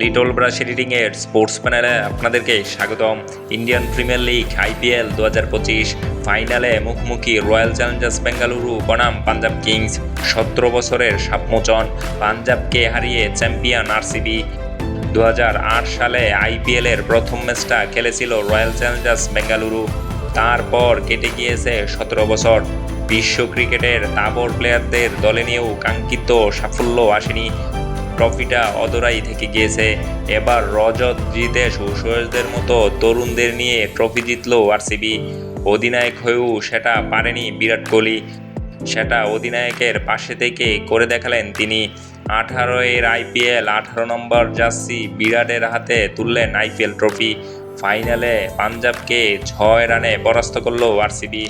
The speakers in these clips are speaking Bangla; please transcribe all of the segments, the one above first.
লিটল ব্রাশ এডিটিংয়ের স্পোর্টস প্যানেলে আপনাদেরকে স্বাগতম। ইন্ডিয়ান প্রিমিয়ার লিগ আইপিএল দু হাজার পঁচিশ ফাইনালে মুখোমুখি রয়্যাল চ্যালেঞ্জার্স বেঙ্গালুরু, বনাম পাঞ্জাব কিংস। সতেরো বছরের সাপমোচন, পাঞ্জাবকে হারিয়ে চ্যাম্পিয়ন আরসিবি। দু হাজার আট সালে আইপিএলের প্রথম ম্যাচটা খেলেছিল রয়্যাল চ্যালেঞ্জার্স বেঙ্গালুরু। তারপর কেটে গিয়েছে সতেরো বছর। বিশ্ব ক্রিকেটের তাবর প্লেয়ারদের দলে নিয়েও কাঙ্ক্ষিত সাফল্য আসেনি। ট্রফিটা অদরাই থেকে গিয়েছে। এবার রজত জিতে ও মতো তরুণদের নিয়ে ট্রফি জিতলো আরসিবি। অধিনায়ক হয়েও সেটা পারেনি বিরাট কোহলি। সেটা অধিনায়কের পাশে থেকে করে দেখালেন তিনি। আঠারো এর আইপিএল আঠারো নম্বর জার্সি বিরাটের হাতে তুললেন আইপিএল ট্রফি। ফাইনালে পাঞ্জাবকে ছয় রানে পরাস্ত করল আরসিবি।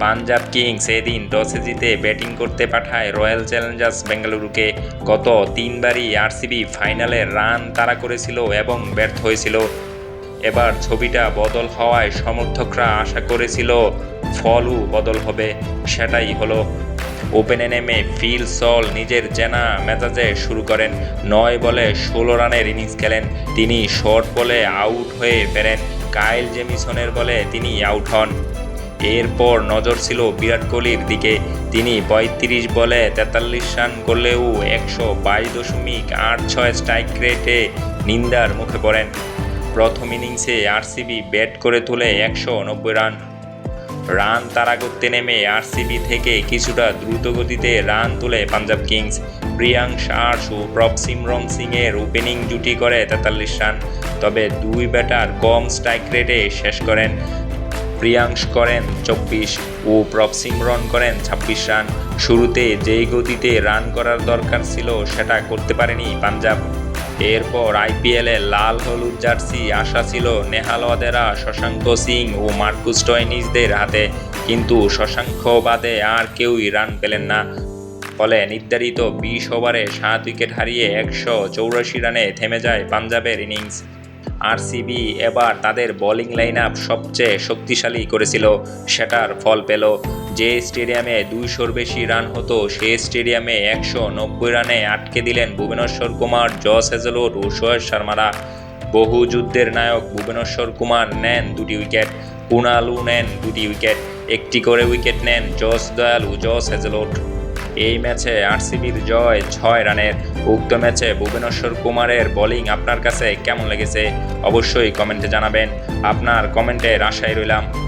পাঞ্জাব কিংস এদিন টসে জিতে ব্যাটিং করতে পাঠায় রয়্যাল চ্যালেঞ্জার্স বেঙ্গালুরুকে। গত তিনবারই আরসিবি ফাইনালে রান তাড়া করেছিল এবং ব্যর্থ হয়েছিল। এবার ছবিটা বদল হওয়ায় সমর্থকরা আশা করেছিল ফলও বদল হবে, সেটাই হলো। ওপেনে নেমে ফিল সল নিজের জেনা মেজাজে শুরু করেন। নয় বলে ষোলো রানের ইনিংস খেলেন। তিনি শর্ট বলে আউট হয়ে ফেরেন। কাইল জেমিসনের বলে তিনি আউট হন। এরপর নজর ছিল বিরাট কোহলির দিকে। তিনি পঁয়ত্রিশ বলে তেতাল্লিশ রান করলেও একশো বাইশ দশমিক আট ছয় স্ট্রাইক রেটে নিন্দার মুখে পড়েন। প্রথম ইনিংসে আরসিবি ব্যাট করে তুলে একশো নব্বই রান। রান তাড়া করতে নেমে আরসিবি থেকে কিছুটা দ্রুত গতিতে রান তুলে পাঞ্জাব কিংস। প্রিয়াংশ আর্স ও প্রপসিমরন সিং এর ওপেনিং জুটি করে তেতাল্লিশ রান, তবে দুই ব্যাটার কম স্ট্রাইক রেটে শেষ করেন। প্রিয়াংশ করেন চব্বিশ ও প্রপসিমরন করেন ছাব্বিশ রান। শুরুতে যেই গতিতে রান করার দরকার ছিল সেটা করতে পারেনি পাঞ্জাব। এরপর আইপিএলে লাল হলুদ জার্সি আসা ছিল নেহাল ওয়াদেরা, শশাঙ্ক সিং ও মার্কুস টয়নিসদের হাতে। কিন্তু শশাঙ্ক বাদে আর কেউই রান পেলেন না। ফলে নির্ধারিত বিশ ওভারে সাত উইকেট হারিয়ে একশো চৌরাশি রানে থেমে যায় পাঞ্জাবের ইনিংস। আরসিবি এবার তাদের বোলিং লাইন আপ সবচেয়ে শক্তিশালী করেছিল। সেটার ফল পেল। যে স্টেডিয়ামে দুইশোর বেশি রান হতো, সেই স্টেডিয়ামে একশো নব্বই রানে আটকে দিলেন ভুবনেশ্বর কুমার, জস হেজেলুড ও সোহেশ শর্মারা। বহু যুদ্ধের নায়ক ভুবনেশ্বর কুমার নেন দুটি উইকেট কুণালু নেন দুটি উইকেট একটি করে উইকেট নেন জস দয়াল ও জস হেজেলুড এই ম্যাচে আরসিবির জয় ছয় রানের। উক্ত ম্যাচে ভুবনেশ্বর কুমারের বোলিং আপনার কাছে কেমন লেগেছে? অবশ্যই কমেন্টে জানাবেন। আপনার কমেন্টের আশায় রইলাম।